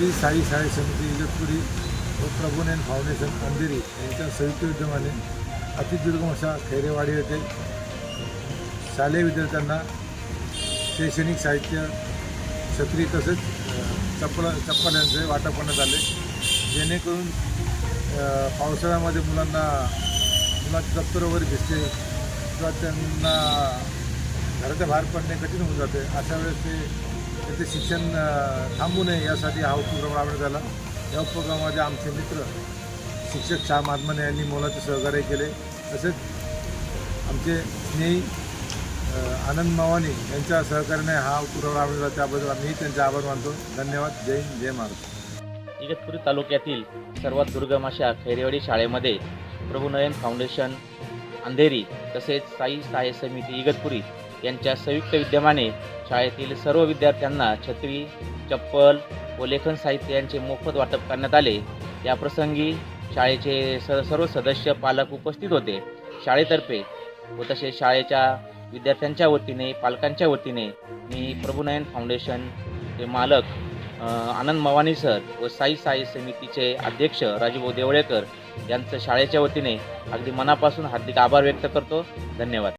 श्री साई शाळे समिती इगतपुरी व प्रभुनयन फाउंडेशन अंधेरी यांच्या संयुक्त विद्यमाने अतिदुर्गम अशा खैरेवाडी येथे शालेय विद्यार्थ्यांना शैक्षणिक साहित्य छत्री तसेच चप्पल चप्पल यांचे वाटप करण्यात आले. जेणेकरून पावसाळ्यामध्ये मुलांना मुलांचे दप्तर वगैरे भिजते किंवा त्यांना घराच्या बाहेर पडणे कठीण होऊन जाते. अशा वेळेस ते त्याचे शिक्षण थांबू नये यासाठी हा उपक्रम राबवण्यात आला. या उपक्रमामध्ये आमचे मित्र शिक्षक शाम आत्माने यांनी मोलाचे सहकार्य केले. तसेच आमचे स्नेही आनंद मावानी यांच्या सहकार्याने हा उपक्रम राबवला त्याबद्दल आम्ही त्यांचे आभार मानतो. धन्यवाद. जय हिंद जय महाराष्ट्र. इगतपुरी तालुक्यातील सर्वात दुर्गम अशा खैरेवाडी शाळेमध्ये प्रभुनयन फाउंडेशन अंधेरी तसेच साई सहाय्य समिती इगतपुरी यांच्या संयुक्त विद्यमाने शाळेतील सर्व विद्यार्थ्यांना छत्री चप्पल व लेखन साहित्य यांचे मोफत वाटप करण्यात आले. याप्रसंगी शाळेचे स सर्व सदस्य पालक उपस्थित होते. शाळेतर्फे व तसेच शाळेच्या विद्यार्थ्यांच्या वतीने पालकांच्या वतीने मी प्रभुनयन फाउंडेशनचे मालक आनंद मवानी सर व साई साई समितीचे अध्यक्ष राजूभाऊ देवळेकर यांचं शाळेच्या वतीने अगदी मनापासून हार्दिक आभार व्यक्त करतो. धन्यवाद.